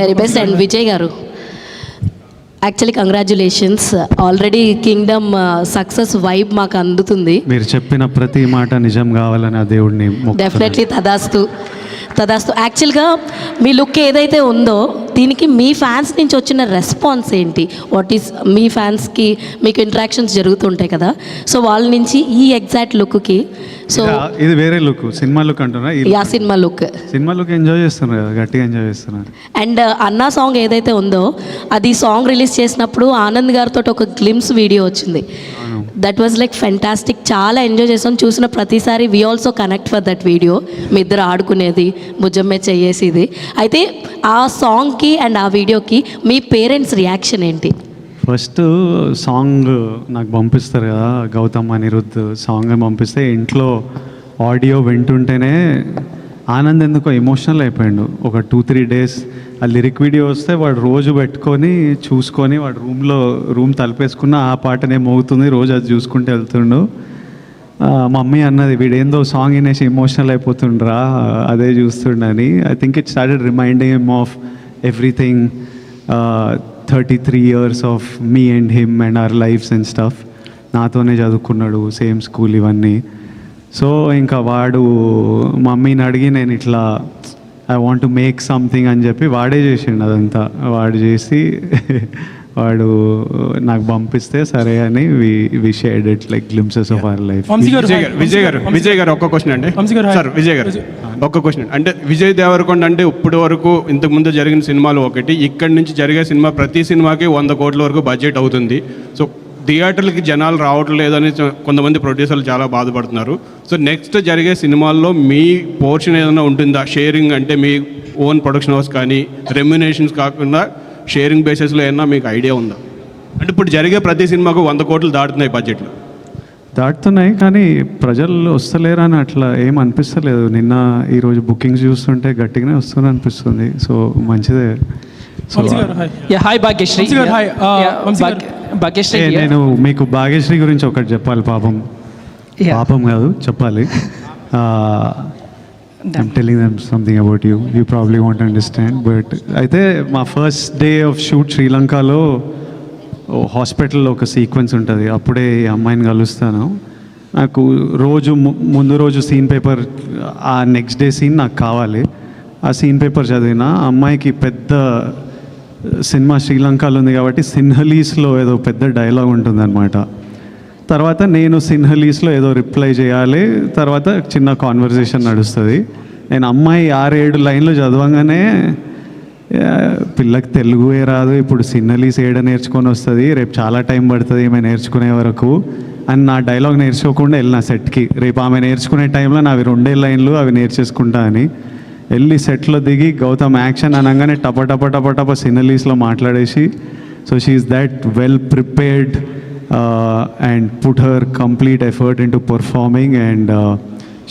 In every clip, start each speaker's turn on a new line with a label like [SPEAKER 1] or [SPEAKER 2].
[SPEAKER 1] Very best and Vijay garu actually congratulations already Kingdom success vibe మాకు అందుతుంది.
[SPEAKER 2] మీరు చెప్పిన ప్రతి మాట నిజం కావాలని ఆ దేవుడిని.
[SPEAKER 1] డెఫినెట్లీ తదాస్తు. తదాస్తు. యాక్చువల్గా మీ లుక్ ఏదైతే ఉందో దీనికి మీ ఫ్యాన్స్ నుంచి వచ్చిన రెస్పాన్స్ ఏంటి? వాట్ ఈస్ మీ ఫ్యాన్స్కి మీకు ఇంటరాక్షన్స్ జరుగుతుంటాయి కదా. సో వాళ్ళ నుంచి ఈ ఎగ్జాక్ట్ లుక్కి సో
[SPEAKER 2] ఇది- వేరే లుక్ సినిమా లుక్ అంటున్నా
[SPEAKER 1] yeah cinema look.
[SPEAKER 2] Cinema look enjoy చేస్తున్నారు కదా గట్టిగా ఎంజాయ్ చేస్తున్నారు.
[SPEAKER 1] అండ్ అన్నా సాంగ్ ఏదైతే ఉందో అది సాంగ్ రిలీజ్ చేసినప్పుడు ఆనంద్ గారితో ఒక గ్లిమ్స్ వీడియో వచ్చింది. దట్ వాజ్ లైక్ ఫెంటాస్టిక్ చాలా ఎంజాయ్ చేసాం. చూసిన ప్రతిసారి we also connect for that video మీ ఇద్దరు ఆడుకునేది భుజమ్మే చెయ్యేసిది అయితే ఆ సాంగ్కి అండ్ ఆ వీడియోకి మీ పేరెంట్స్ రియాక్షన్ ఏంటి?
[SPEAKER 2] ఫస్ట్ సాంగ్ నాకు పంపిస్తారు కదా గౌతమ్ అనిరుద్ధ్ సాంగ్ పంపిస్తే ఇంట్లో ఆడియో వింటుంటేనే ఆనంద్ ఎందుకో ఎమోషనల్ అయిపోయాడు. ఒక టూ త్రీ డేస్ ఆ లిరిక్ వీడియో వస్తే వాడు రోజు పెట్టుకొని చూసుకొని వాడు రూమ్లో రూమ్ తలపేసుకున్న ఆ పాటనే మోగుతుంది రోజు అది చూసుకుంటూ వెళ్తుండు. మమ్మీ అన్నది వీడేందో సాంగ్ వినేసి ఎమోషనల్ అయిపోతుండ్రా అదే చూస్తుండని. I think it started reminding him of everything thirty three years of me and him and our lifes and stuff నాతోనే చదువుకున్నాడు సేమ్ స్కూల్ ఇవన్నీ. సో ఇంకా వాడు మమ్మీని అడిగి నేను ఇట్లా I want to make something అని చెప్పి వాడే చేసిండు అదంతా. వాడు చేసి వాడు నాకు పంపిస్తే సరే అని we we shared it like glimpses of our life
[SPEAKER 3] Vijay garu Vijay garu Vijay గారు ఒక్క క్వశ్చన్ అండి. సార్ విజయ్ గారు. ఒక్క క్వశ్చన్. అంటే విజయ్ దేవరకొండ అంటే ఇప్పటి వరకు ఇంతకు ముందు జరిగిన సినిమాలు ఒకటి. ఇక్కడి నుంచి జరిగే సినిమా ప్రతి సినిమాకి వంద కోట్ల వరకు బడ్జెట్ అవుతుంది. సో థియేటర్లకి జనాలు రావట్లేదు అని కొంతమంది ప్రొడ్యూసర్లు చాలా బాధపడుతున్నారు. సో నెక్స్ట్ జరిగే సినిమాల్లో మీ పోర్షన్ ఏదైనా ఉంటుందా? షేరింగ్ అంటే మీ ఓన్ ప్రొడక్షన్ హౌస్ కానీ రెమ్యునేషన్స్ కాకుండా షేరింగ్ బేసిస్లో ఏమన్నా మీకు ఐడియా ఉందా? అంటే ఇప్పుడు జరిగే ప్రతి సినిమాకు వంద కోట్లు దాటుతున్నాయి బడ్జెట్లు.
[SPEAKER 2] దాటుతున్నాయి కానీ ప్రజలు వస్తలేరు అని అట్లా ఏం అనిపిస్తలేదు. నిన్న ఈరోజు బుకింగ్స్ చూస్తుంటే గట్టిగానే వస్తుంది అనిపిస్తుంది. సో మంచిదే.
[SPEAKER 4] హాయ్.
[SPEAKER 2] ఏ,
[SPEAKER 5] here.
[SPEAKER 2] నేను మీకు భాగ్యశ్రీ గురించి ఒకటి చెప్పాలి పాపం. పాపం కాదు చెప్పాలి. I'm telling them something about you you probably want understand but అయితే మా ఫస్ట్ డే ఆఫ్ షూట్ శ్రీలంకలో హాస్పిటల్లో ఒక సీక్వెన్స్ ఉంటుంది. అప్పుడే ఈ అమ్మాయిని కలుస్తాను. నాకు రోజు ము- ముందు రోజు సీన్ పేపర్ ఆ నెక్స్ట్ డే సీన్ నాకు కావాలి. ఆ సీన్ పేపర్ చదివిన అమ్మాయికి పెద్ద సినిమా శ్రీలంకలో ఉంది కాబట్టి సిన్హలీస్లో ఏదో పెద్ద డైలాగ్ ఉంటుందన్నమాట. తర్వాత నేను సిన్హలీస్లో ఏదో రిప్లై చేయాలి. తర్వాత చిన్న కాన్వర్జేషన్ నడుస్తుంది. నేను అమ్మాయి ఆరేడు లైన్లు చదవంగానే పిల్లకి తెలుగుయే రాదు. ఇప్పుడు సిన్నలీస్ ఏడ నేర్చుకొని వస్తుంది. రేపు చాలా టైం పడుతుంది ఈమె నేర్చుకునే వరకు. అని నా డైలాగ్ నేర్చుకోకుండా వెళ్ళిన సెట్కి. రేపు ఆమె నేర్చుకునే టైంలో నావి రెండే లైన్లు అవి నేర్చేసుకుంటా అని. వెళ్ళి సెట్లో దిగి గౌతమ్ యాక్షన్ అనగానే టప టప టప టప సినలీస్లో మాట్లాడేసి so she is that well prepared and put her complete effort in to performing and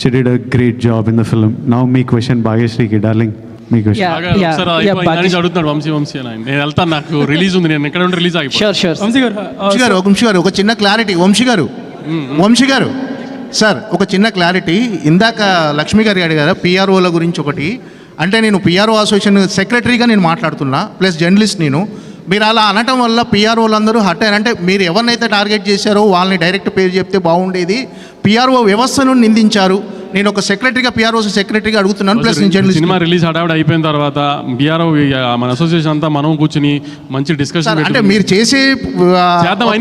[SPEAKER 2] she did a great job in the film now me question భాగ్యశ్రీకి డార్లింగ్ మీ క్వశ్చన్
[SPEAKER 5] Yeah,
[SPEAKER 6] బాగా
[SPEAKER 5] yeah,
[SPEAKER 6] ఒకసారి
[SPEAKER 5] yeah,
[SPEAKER 6] అయిపోయిందని
[SPEAKER 5] Bhagyashree.
[SPEAKER 6] అడుగుతున్నాడు వంశీ వంశీ అని. నేను వెళ్తాను నాకు రిలీజ్ ఉంది నేను ఎక్కడ ఉంటే రిలీజ్.
[SPEAKER 4] వంశీ గారు
[SPEAKER 7] వంశీ గారు ఒక వంశీ గారు ఒక చిన్న క్లారిటీ వంశీ గారు వంశీ గారు సార్ ఒక చిన్న క్లారిటీ ఇందాక లక్ష్మి గారు అడిగారు పిఆర్ఓల గురించి ఒకటి. అంటే నేను పిఆర్ఓ అసోసియేషన్ సెక్రటరీగా నేను మాట్లాడుతున్నా ప్లస్ జర్నలిస్ట్ నేను. మీరు అలా అనటం వల్ల పిఆర్ఓలు అందరూ హట్ అంటే మీరు ఎవరినైతే టార్గెట్ చేశారో వాళ్ళని డైరెక్ట్ పేరు చెప్తే బాగుండేది. పిఆర్ఓ వ్యవస్థను నిందించారు. నేను ఒక సెక్రటరీగా పిఆర్ఓ సెక్రటరీగా అడుగుతున్నాను ప్లస్ నేను
[SPEAKER 6] సినిమా రిలీజ్ హడావిడి అయిపోయిన తర్వాత బీఆర్ఓ మన అసోసియేషన్ అంతా మనం కూర్చుని మంచి డిస్కషన్
[SPEAKER 7] అంటే మీరు చేసే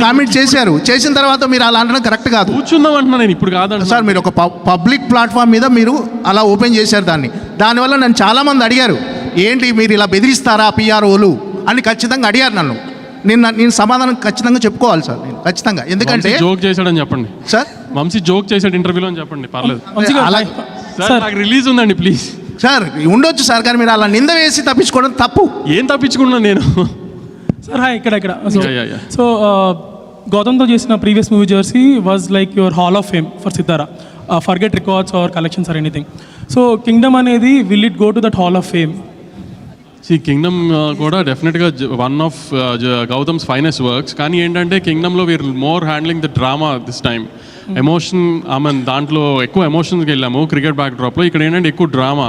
[SPEAKER 7] కామెంట్ చేశారు. చేసిన తర్వాత మీరు అలా అనడం కరెక్ట్ కాదు.
[SPEAKER 6] కూర్చుందాం అంటున్నా నేను ఇప్పుడు కాదండి
[SPEAKER 7] సార్ మీరు ఒక పబ్లిక్ ప్లాట్ఫామ్ మీద మీరు అలా ఓపెన్ చేశారు దాన్ని. దానివల్ల నన్ను చాలామంది అడిగారు ఏంటి మీరు ఇలా బెదిరిస్తారా పిఆర్ఓలు అని ఖచ్చితంగా అడిగారు నన్ను. నేను నేను సమాధానం ఖచ్చితంగా చెప్పుకోవాలి సార్ నేను ఖచ్చితంగా. ఎందుకంటే
[SPEAKER 6] జోక్ చేశాడని చెప్పండి.
[SPEAKER 7] సార్?
[SPEAKER 6] వంశీ జోక్ చేశాడు ఇంటర్వ్యూలో అని చెప్పండి పర్లేదు.
[SPEAKER 7] అలా-.
[SPEAKER 6] సార్ నాకు రిలీజ్ ఉందండి ప్లీజ్
[SPEAKER 7] సార్ ఉండొచ్చు సార్ కానీ మీరు అలా నింద వేసి తప్పించుకోవడం తప్పు.
[SPEAKER 6] ఏం తప్పించుకున్నా నేను?
[SPEAKER 4] సార్ హాయ్ ఇక్కడ ఇక్కడ. సో. సో గౌతమ్తో uh, చేసిన previous movie Jersey was like your hall of fame for Sitara forget records or collections or anything so Kingdom అనేది will it go to that hall of fame
[SPEAKER 6] see Kingdom uh, కూడా డెఫినెట్గా one of Gautam's finest works కానీ ఏంటంటే కింగ్డమ్లో we're more handling the drama this time emotion I mean దాంట్లో ఎక్కువ ఎమోషన్స్కి వెళ్ళాము. Cricket back డ్రాప్లో ఇక్కడ ఏంటంటే ఎక్కువ డ్రామా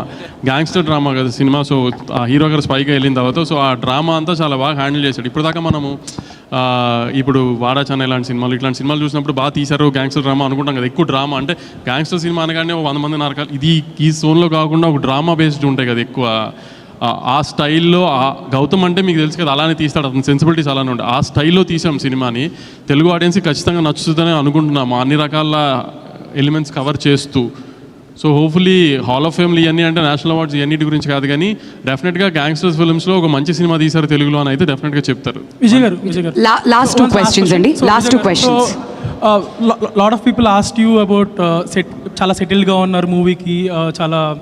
[SPEAKER 6] గ్యాంగ్స్టర్ డ్రామా కదా సినిమా. సో ఆ హీరో గారు స్పైకి వెళ్ళిన తర్వాత సో ఆ డ్రామా అంతా చాలా బాగా హ్యాండిల్ చేశాడు. ఇప్పుడు దాకా మనము ఇప్పుడు వాడా చెన్నై ఇలాంటి సినిమాలు ఇట్లాంటి సినిమాలు చూసినప్పుడు బాగా తీశారు గ్యాంగ్స్టర్ డ్రామా అనుకుంటాం కదా. ఎక్కువ డ్రామా అంటే గ్యాంగ్స్టర్ సినిమా అనగానే ఒక వంద మంది నరకాలు. ఇది ఈ జోన్లో కాకుండా ఒక డ్రామా బేస్డ్ ఉంటాయి కదా ఎక్కువ. ఆ- ఆ స్టైల్లో ఆ గౌతమ్ అంటే మీకు తెలుసు కదా అలానే తీస్తాడు అతని సెన్సిబిలిటీస్ అలానే ఉంటాయి. ఆ స్టైల్లో తీసాం సినిమాని. తెలుగు ఆడియన్స్కి ఖచ్చితంగా నచ్చుతుందని అనుకుంటున్నాము. అన్ని రకాల ఎలిమెంట్స్ కవర్ చేస్తూ. సో హోప్ఫుల్లీ హాల్ ఆఫ్ ఫేమ్లు ఇవన్నీ అంటే నేషనల్ అవార్డ్స్ ఇవన్నిటి గురించి కాదు కానీ డెఫినెట్గా గ్యాంగ్స్టర్స్ ఫిల్మ్స్లో ఒక మంచి సినిమా తీశారు తెలుగులో అని అయితే డెఫినెట్గా చెప్తారు.
[SPEAKER 4] విజయ్ గారు విజయ్ గారు.
[SPEAKER 8] La- last two questions అండి. Last two questions.
[SPEAKER 4] Lot of people asked you about set చాలా సెటిల్గా ఉన్నారు మూవీకి చాలా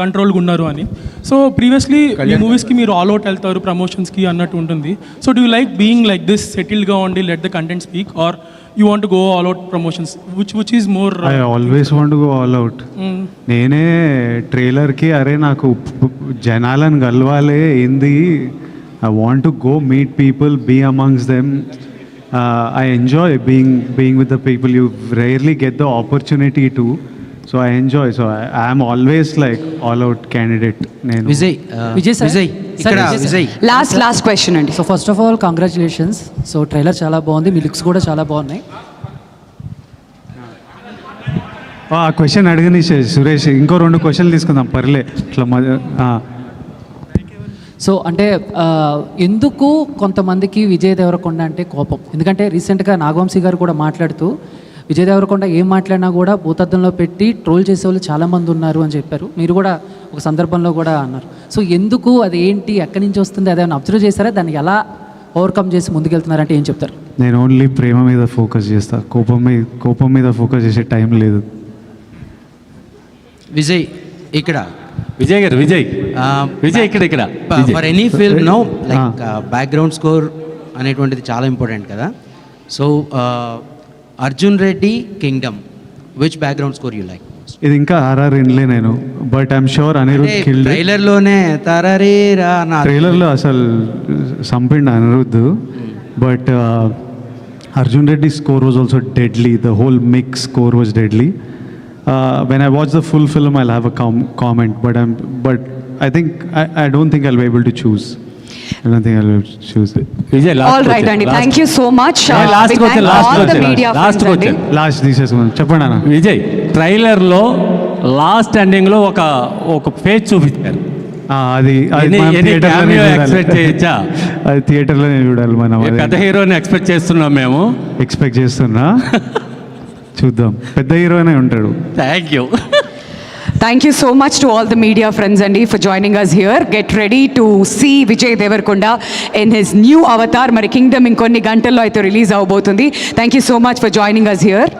[SPEAKER 4] కంట్రోల్గా ఉన్నారు అని. సో ప్రీవియస్లీ మీ మూవీస్కి మీరు ఆల్ అవుట్ వెళ్తారు ప్రమోషన్స్కి అన్నట్టు ఉంటుంది. So do like being like this సెటిల్గా ఉండి let the content speak or you want go all out promotions which which is more
[SPEAKER 2] I always want go all out నేనే ట్రైలర్కి అరే నాకు జనాలను కలవాలి ఏంది? I want to go meet people be amongst them I enjoy being being with the people you rarely get the opportunity to so I enjoy so I'm always like all out candidate నేను
[SPEAKER 9] Vijay
[SPEAKER 5] Vijay sir.
[SPEAKER 9] Vijay ఇక్కడ
[SPEAKER 5] Vijay
[SPEAKER 9] Vijay.
[SPEAKER 8] Last last question అండి.
[SPEAKER 5] So first of all congratulations so trailer చాలా బాగుంది. మీ looks కూడా చాలా బాగున్నాయి.
[SPEAKER 2] ఆ question అడగని సురేష్ ఇంకో రెండు క్వశ్చన్లు తీసుకుందాం. పర్లే. ఇట్లా.
[SPEAKER 5] సో అంటే ఎందుకు కొంతమందికి విజయ్ దేవరకొండ అంటే కోపం? ఎందుకంటే రీసెంట్గా నాగవంశీ గారు కూడా మాట్లాడుతూ విజయ్ దేవరకొండ ఏం మాట్లాడినా కూడా భూతద్దంలో పెట్టి ట్రోల్ చేసే వాళ్ళు చాలామంది ఉన్నారు అని చెప్పారు. మీరు కూడా ఒక సందర్భంలో కూడా అన్నారు. సో ఎందుకు అది ఏంటి ఎక్కడి నుంచి వస్తుంది అదేమైనా అబ్జర్వ్ చేశారా? దాన్ని ఎలా ఓవర్కమ్ చేసి ముందుకెళ్తున్నారంటే ఏం చెప్తారు?
[SPEAKER 2] నేను ఓన్లీ ప్రేమ మీద ఫోకస్ చేస్తా. కోపం మీద కోపం మీద ఫోకస్ చేసే టైం లేదు.
[SPEAKER 9] విజయ్ ఇక్కడ.
[SPEAKER 10] విజయ్ గారు విజయ్. విజయ్ ఇక్కడ ఇక్కడ.
[SPEAKER 9] For any film no like background score అనేటువంటిది చాలా ఇంపార్టెంట్ కదా. So Arjun Reddy Kingdom. Which background score you like
[SPEAKER 2] ఇది ఇంకా ఆర్ఆర్ ఇన్లే నేను but I'm sure Anirudh killed
[SPEAKER 9] ట్రైలర్లోనే తారారీ రా నా
[SPEAKER 2] ట్రైలర్లో అసలు సంపిండి Anirudh but Arjun Reddy score was also deadly the whole mix score was deadly when I watch the full film I have a comment but I'm but I think I don't think I'll be able to choose I don't think I'll choose
[SPEAKER 10] Vijay
[SPEAKER 8] all right అండి thank you so much
[SPEAKER 10] last question last question last question
[SPEAKER 2] last తీసేసుకున్నాను చెప్పండి అన్న
[SPEAKER 10] విజయ్ ట్రైలర్లో last ఎండింగ్లో ఒక ఒక page చూపించారు.
[SPEAKER 2] ఆ, అది అది
[SPEAKER 10] ఎన్ని-
[SPEAKER 2] మనం
[SPEAKER 10] ఎన్ని
[SPEAKER 2] థియేటర్లోనే
[SPEAKER 10] cameo
[SPEAKER 2] చూడాలి.
[SPEAKER 10] expect చేయొచ్చా?
[SPEAKER 2] అది థియేటర్లోనే చూడాలి మనం
[SPEAKER 10] ఏ పెద్ద హీరోని ఎక్స్పెక్ట్ చేస్తున్నాం మేము?
[SPEAKER 2] ఎక్స్పెక్ట్ చేస్తున్నా? చూద్దాం. పెద్ద హీరోనే ఉంటాడు.
[SPEAKER 10] Thank you
[SPEAKER 8] thank you so much to all the media friends అండి for joining us here get ready to see Vijay Deverakonda in his new avatar మరి కింగ్డమ్ ఇంకొన్ని గంటల్లో అయితే రిలీజ్ అవబోతుంది. Thank you so much for joining us here